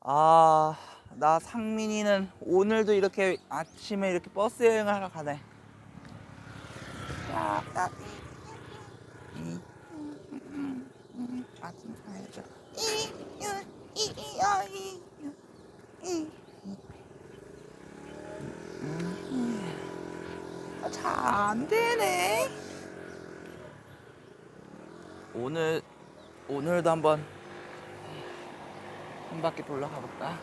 아, 나 상민이는 오늘도 이렇게 아침에 이렇게 버스 여행을 하러 가네. 야, 음, 아침 음, 아, 잘안 되네. 오늘 오늘도 한번 한 바퀴 돌러 가볼까?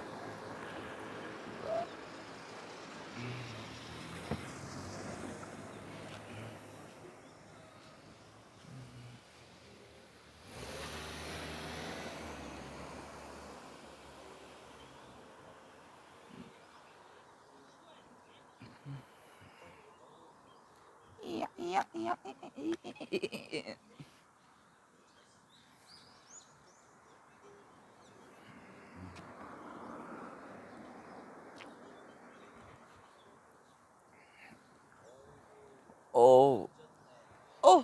이야, 이야, 이야, 이야. 어, 어,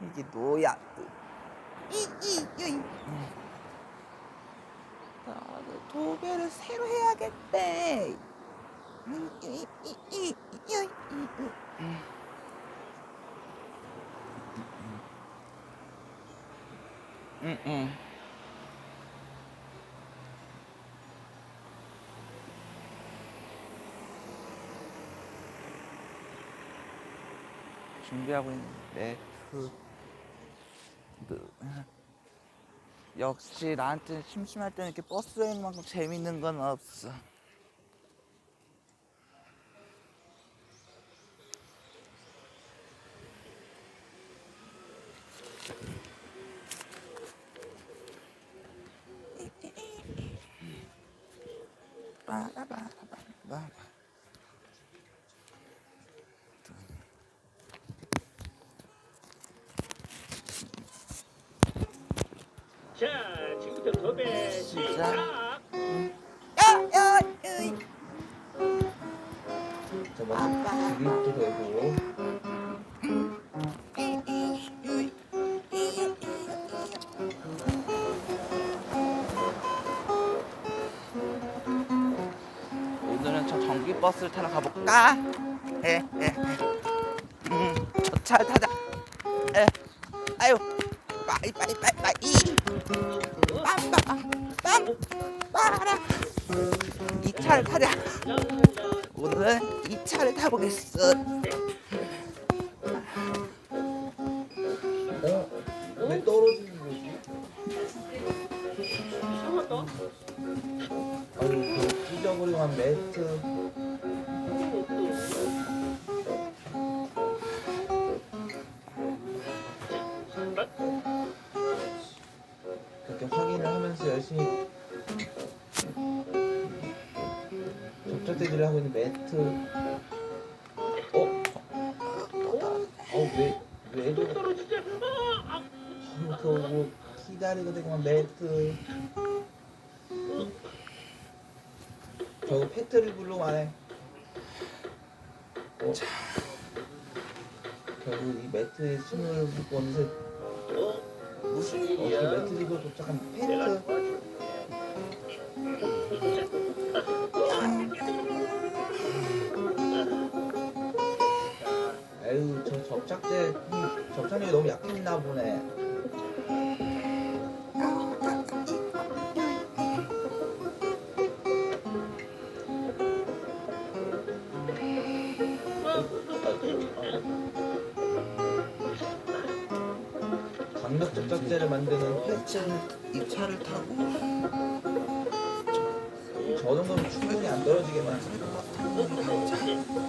이게 뭐야? 이, 이, 이. 나도 도배를 새로 해야겠대. 음, 이, 이, 이, 이, 이, 이, 이. 음. 응, 응. 준비하고 있는 네트 역시 나한테 심심할 때는 이렇게 버스 여행만큼 재밌는 건 없어. 빠라바라바라. 자, 기름부터 대고 오늘은 저 전기 버스를 타러 가볼까? 에, 에, 에. 음, 저차 타자. 에, 아유, 빨리 빨리 빨리 빨리. 빰빰빰 빰 빠라. 이 차를 타자. 오늘은 이 차를 타보겠어. 어? 왜 떨어지는 거지? 이상하다. 아유 그 찢어버리고 한 매트 그렇게 확인을 하면서 열심히 접착제질을 하고 있는 매트 어? 어? 왜? 왜 저래? 떨어지자. 아, 아. 이렇게 오고 기다리고 되고 막 매트 저거 페트리 블록 안에 어? 결국 이 매트에 침을 묻고 어느새 어, 무슨 일이야? 매트 지고 도착한 페트 아유 저 접착제 힘, 접착력이 너무 약했나 보네. 강력 접착제를 만드는 페트 이 차를 타고 저 정도면 충분히 안 떨어지게만 열심히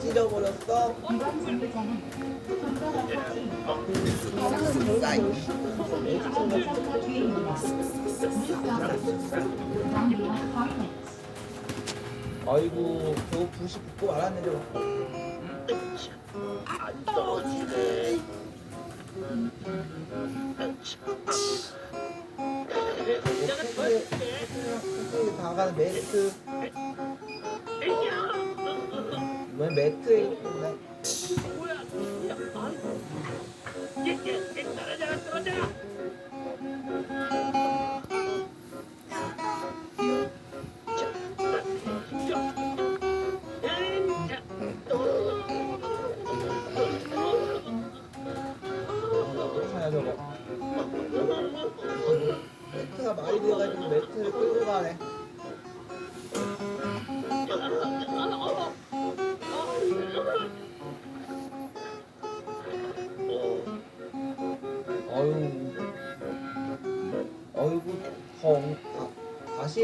찢어버렸어? 아이고 붓이 붙고 말았는데 이 다가는 매트. 이번엔 매트에 있네 뭐야? 야, 아이고. 얘, 얘, 얘 떨어져라, 떨어져라.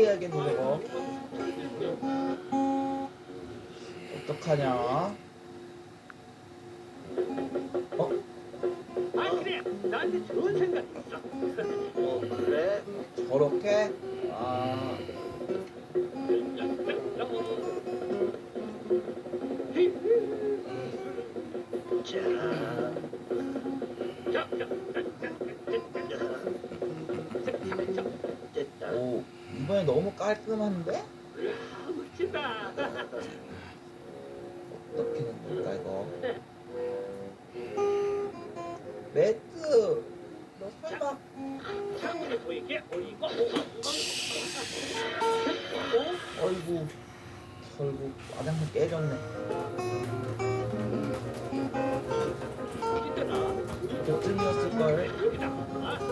해야겠네 저거 어떡하냐. 어? 아 그래 나한테 좋은 생각 있어. 어 그래? 저렇게? 아. 자, 자, 자, 자, 이번에 너무 깔끔한데? 아, 멋지다. 어떻게 된 걸까 이거? 매트! 너 설마 창문에 보이게 올리고 어이구 결국 화장실 깨졌네 어디더라? 그쯤이었을걸 여기다.